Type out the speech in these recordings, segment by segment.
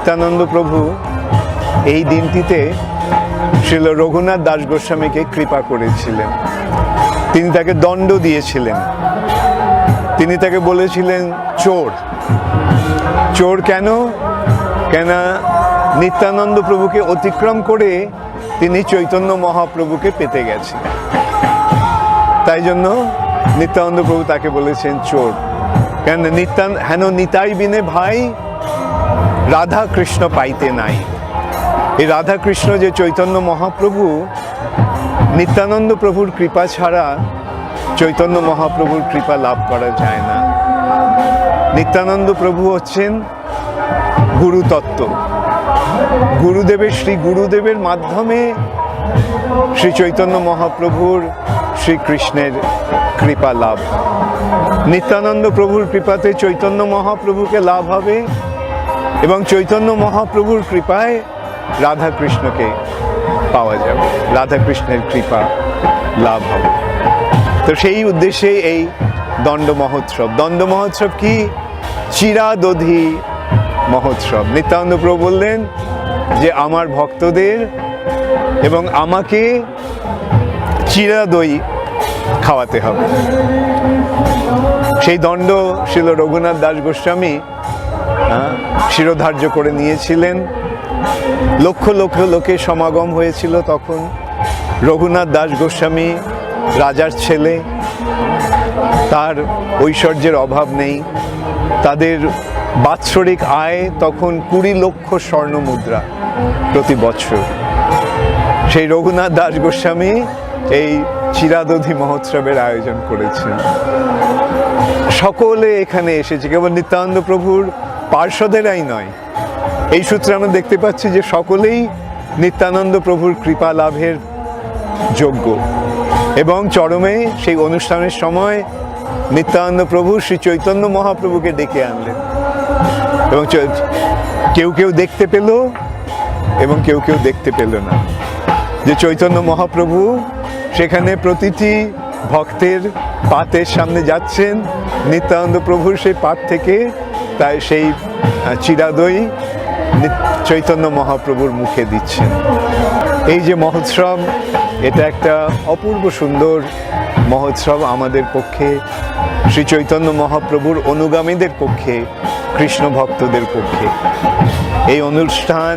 নিত্যানন্দ প্রভু এই দিনটিতে শিল রঘুনাথ দাস গোস্বামীকে কৃপা করেছিলেন। তিনি তাকে দণ্ড দিয়েছিলেন। তিনি তাকে বলেছিলেন, চোর। চোর কেন? কেন নিত্যানন্দ প্রভুকে অতিক্রম করে তিনি চৈতন্য মহাপ্রভুকে পেতে গেছেন? তাই জন্য নিত্যানন্দ প্রভু তাকে বলেছেন, চোর। কেন নিত্যান, হেন নিতাই বিনে ভাই রাধা কৃষ্ণ পাইতে নাই। এই রাধা কৃষ্ণ যে চৈতন্য মহাপ্রভু, নিত্যানন্দ প্রভুর কৃপা ছাড়া চৈতন্য মহাপ্রভুর কৃপা লাভ করা যায় না। নিত্যানন্দ প্রভু হচ্ছেন গুরুতত্ত্ব গুরুদেবের শ্রী গুরুদেবের মাধ্যমে শ্রী চৈতন্য মহাপ্রভুর শ্রীকৃষ্ণের কৃপা লাভ। নিত্যানন্দ প্রভুর কৃপাতে চৈতন্য মহাপ্রভুকে লাভ হবে। এবং চৈতন্য মহাপ্রভুর কৃপায় রাধা কৃষ্ণকে পাওয়া যাবে। রাধা কৃষ্ণের কৃপা লাভ হবে। তো সেই উদ্দেশ্যে এই দণ্ড মহোৎসব। দণ্ড মহোৎসব কি? চিরাদধি মহোৎসব। নিত্যানন্দ প্রভু বললেন যে, আমার ভক্তদের এবং আমাকে চিরা দই খাওয়াতে হবে। সেই দণ্ড ছিল রঘুনাথ দাস গোস্বামী শিরোধার্য করে নিয়েছিলেন। লক্ষ লক্ষ লোকের সমাগম হয়েছিল তখন। রঘুনাথ দাস গোস্বামী, রাজার ছেলে, তার ঐশ্বর্যের অভাব নেই। তাদের বাৎসরিক আয় তখন কুড়ি লক্ষ স্বর্ণ মুদ্রা প্রতি বছর। সেই রঘুনাথ দাস গোস্বামী এই চিরাদধি মহোৎসবের আয়োজন করেছেন। সকলে এখানে এসেছে, কেবল নিত্যানন্দ প্রভুর পার্শ্বদেরাই নয়। এই সূত্রে আমরা দেখতে পাচ্ছি যে সকলেই নিত্যানন্দ প্রভুর কৃপা লাভের যোগ্য। এবং চরমে সেই অনুষ্ঠানের সময় নিত্যানন্দ প্রভু শ্রী চৈতন্য মহাপ্রভুকে ডেকে আনলেন। এবং কেউ কেউ দেখতে পেল এবং কেউ কেউ দেখতে পেল না। যে চৈতন্য মহাপ্রভু সেখানে প্রতিটি ভক্তের পাতের সামনে যাচ্ছেন, নিত্যানন্দ প্রভুর সেই পাত থেকে তাই সেই চিরাদই চৈতন্য মহাপ্রভুর মুখে দিচ্ছেন। এই যে মহোৎসব, এটা একটা অপূর্ব সুন্দর মহোৎসব আমাদের পক্ষে, শ্রী চৈতন্য মহাপ্রভুর অনুগামীদের পক্ষে, কৃষ্ণ ভক্তদের পক্ষে। এই অনুষ্ঠান,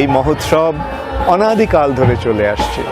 এই মহোৎসব অনাদিকাল ধরে চলে আসছে।